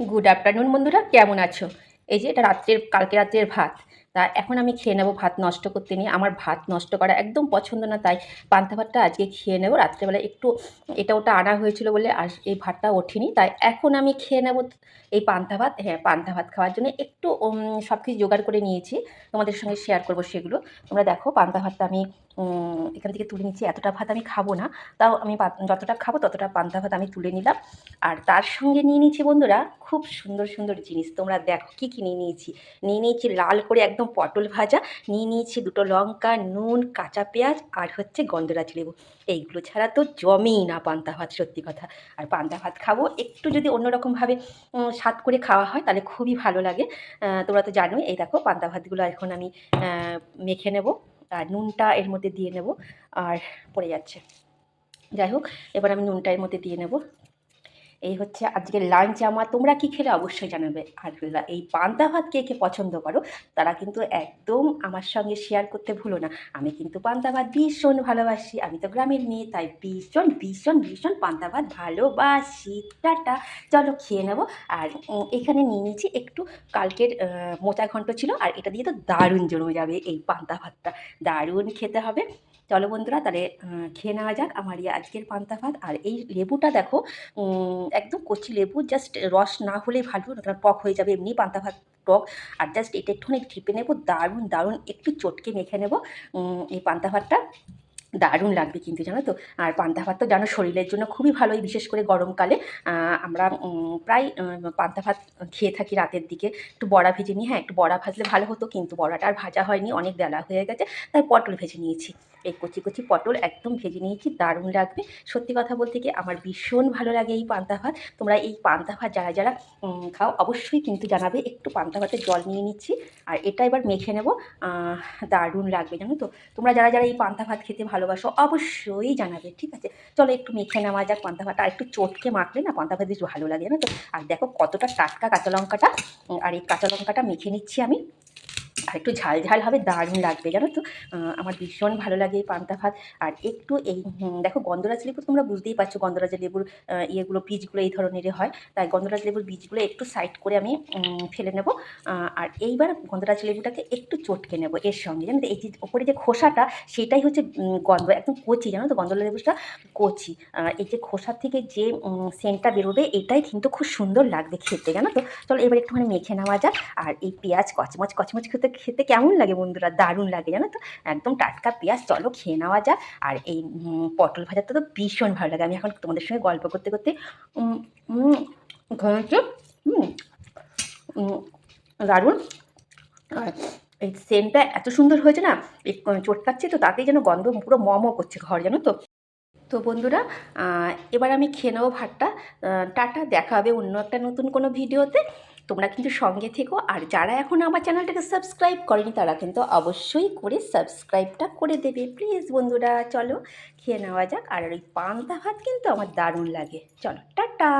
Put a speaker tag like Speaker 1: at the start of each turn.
Speaker 1: Good afternoon বন্ধুরা, কেমন আছো? এই যে এটা রাত্রের, কালকে রাত্রের ভাত। তা এখন আমি খেয়ে নেব ভাত নষ্ট করতে নিয়ে। আমার ভাত নষ্ট করা একদম পছন্দ না, তাই পান্তা ভাতটা আজকে খেয়ে নেব। রাত্রেবেলা একটু এটা ওটা আনা হয়েছিল বলে আর এই ভাতটা ওঠেনি। তাই এখন আমি খেয়ে নেব এই পান্তা ভাত। হ্যাঁ পান্তা ভাত খাওয়ার জন্য একটু সব কিছু জোগাড় করে নিয়েছি। তোমাদের সঙ্গে শেয়ার করব সেগুলো। তোমরা দেখো, পান্তা ভাতটা আমি এখান থেকে তুলে নিচ্ছি। এতটা ভাত আমি খাব না। তাও আমি যতটা খাব ততটা পান্তা ভাত আমি তুলে নিলাম। আর তার সঙ্গে নিয়ে নিয়েছি বন্ধুরা, খুব সুন্দর সুন্দর জিনিস। তোমরা দেখো কী কী নিয়ে নিয়েছি। নিয়ে নিয়েছি লাল করে একদম পটল ভাজা। নিয়ে নিয়েছি দুটো লঙ্কা, নুন, কাঁচা পেঁয়াজ আর হচ্ছে গন্ধরাজ লেবু। এইগুলো ছাড়া তো জমেই না পান্তা ভাত, সত্যি কথা। আর পান্তা ভাত খাব একটু যদি অন্যরকমভাবে স্বাদ করে খাওয়া হয় তাহলে খুবই ভালো লাগে। তোমরা তো জানোই, এই দেখো পান্তা ভাতগুলো এখন আমি মেখে নেব। আর নুনটা এর মধ্যে দিয়ে নেব, আর পড়ে যাচ্ছে। যাই হোক, এবার আমি নুনটা এর মধ্যে দিয়ে নেব। এই হচ্ছে আজকের লাঞ্চ আমার। তোমরা কি খেলে অবশ্যই জানাবে। আর এই পান্তা ভাত কে কে পছন্দ করো, তারা কিন্তু একদম আমার সঙ্গে শেয়ার করতে ভুলো না। আমি কিন্তু পান্তা ভাত ভীষণ ভালোবাসি। আমি তো গ্রামের মেয়ে, তাই ভীষণ ভীষণ ভীষণ পান্তা ভাত ভালোবাসি। টাটা। চলো খেয়ে নেব। আর এখানে নিয়ে নিয়েছি একটু কালকের মোচা ঘন্ট ছিল। আর এটা দিয়ে তো দারুণ জমে যাবে এই পান্তা ভাতটা। দারুণ খেতে হবে। চলো বন্ধুরা, তাহলে খেয়ে নেওয়া যাক আমার ইয়ে আজকের পান্তা ভাত। আর এই লেবুটা দেখো একদম কচি লেবু জাস্ট রস না হলে ভালো, না টক হয়ে যাবে, এমনি পান্তা ভাত টক। আর জাস্ট এটা একটুখানি টিপে নেব, দারুণ দারুণ, একটু চটকে মেখে নেব এই পান্তা ভাতটা। দারুণ লাগবে কিন্তু, জানো তো? আর পান্তা ভাত তো জানো শরীরের জন্য খুবই ভালো, এই বিশেষ করে গরমকালে। আমরা প্রায় পান্তা ভাত খেয়ে থাকি রাতের দিকে। একটু বড়া ভেজে নিই হ্যাঁ একটু বড়া ভাজলে ভালো হতো কিন্তু বড়াটা আর ভাজা হয়নি, অনেক বেলা হয়ে গেছে। তাই পটল ভেজে নিয়েছি। এই কচি কচি পটল একদম ভেজে নিয়েছি, দারুণ লাগবে। সত্যি কথা বলতে কি আমার ভীষণ ভালো লাগে এই পান্তা ভাত। তোমরা এই পান্তা ভাত যারা যারা খাও অবশ্যই কিন্তু জানাবে, একটু পান্তা ভাতের জল নিয়ে নিচ্ছি। আর এটা এবার মেখে নেব। দারুণ লাগবে, জানো তো? তোমরা যারা যারা এই পান্তা ভাত খেতে ভালোবাসো অবশ্যই জানাবে, ঠিক আছে? চলো একটু মেখে নেওয়া যাক, পান্তা ভাত। আর একটু চটকে মাখলে না পান্তা ভাত বেশ ভালো লাগে না তো? আর দেখো কতটা টাটকা কাঁচা লঙ্কাটা আর এই কাঁচা লঙ্কাটা মেখে নিচ্ছি আমি। একটু ঝাল ঝাল হবে, দারুণ লাগবে, জানো তো? আমার ভীষণ ভালো লাগে এই পান্তা ভাত। আর একটু এই দেখো গন্ধরাজ লেবু তোমরা বুঝতেই পারছ, গন্ধরাজ লেবুর ইয়েগুলো, বীজগুলো এই ধরনেরই হয়। তাই গন্ধরাজ লেবুর বীজগুলো একটু সাইড করে আমি ফেলে নেব। আর এইবার গন্ধরাজ লেবুটাকে একটু চটকে নেব এর সঙ্গে। জানো তো, এই যে ওপরে যে খোসাটা, সেটাই হচ্ছে গন্ধ, একদম কচি, জানো তো? গন্ধরাজ লেবুটা কচি। এই যে খোসার থেকে যে সেন্টটা বেরোবে, এটাই কিন্তু খুব সুন্দর লাগবে খেতে, জানো তো? চলো এবার একটুখানি মেখে নেওয়া যাক। আর এই পেঁয়াজ কচমচ কচমচ খেতে খেতে কেমন লাগে বন্ধুরা? দারুণ লাগে জানো তো? একদম টাটকা পেঁয়াজ চলো খেয়ে নেওয়া যাক। আর এই পটল ভাজাটা তো ভীষণ ভালো লাগে। আমি এখন তোমাদের সঙ্গে গল্প করতে করতে উম, দারুণ। এই সেন্টটা এত সুন্দর হয়েছে না চটকাচ্ছে তো তাতেই যেন গন্ধ পুরো মম করছে ঘর জানো তো? তো বন্ধুরা এবার আমি খেয়ে নেব ভাতটা। টাটা দেখা হবে অন্য একটা নতুন কোনো ভিডিওতে। তোমরা কিন্তু সঙ্গে থেকো। আর যারা এখন আমার চ্যানেলটাকে সাবস্ক্রাইব করেনি, তারা কিন্তু অবশ্যই করে সাবস্ক্রাইবটা করে দেবে। প্লিজ বন্ধুরা, চলো খেয়ে নেওয়া যাক। আর ওই পান্তা ভাত কিন্তু আমার দারুণ লাগে। চলো, টাটা!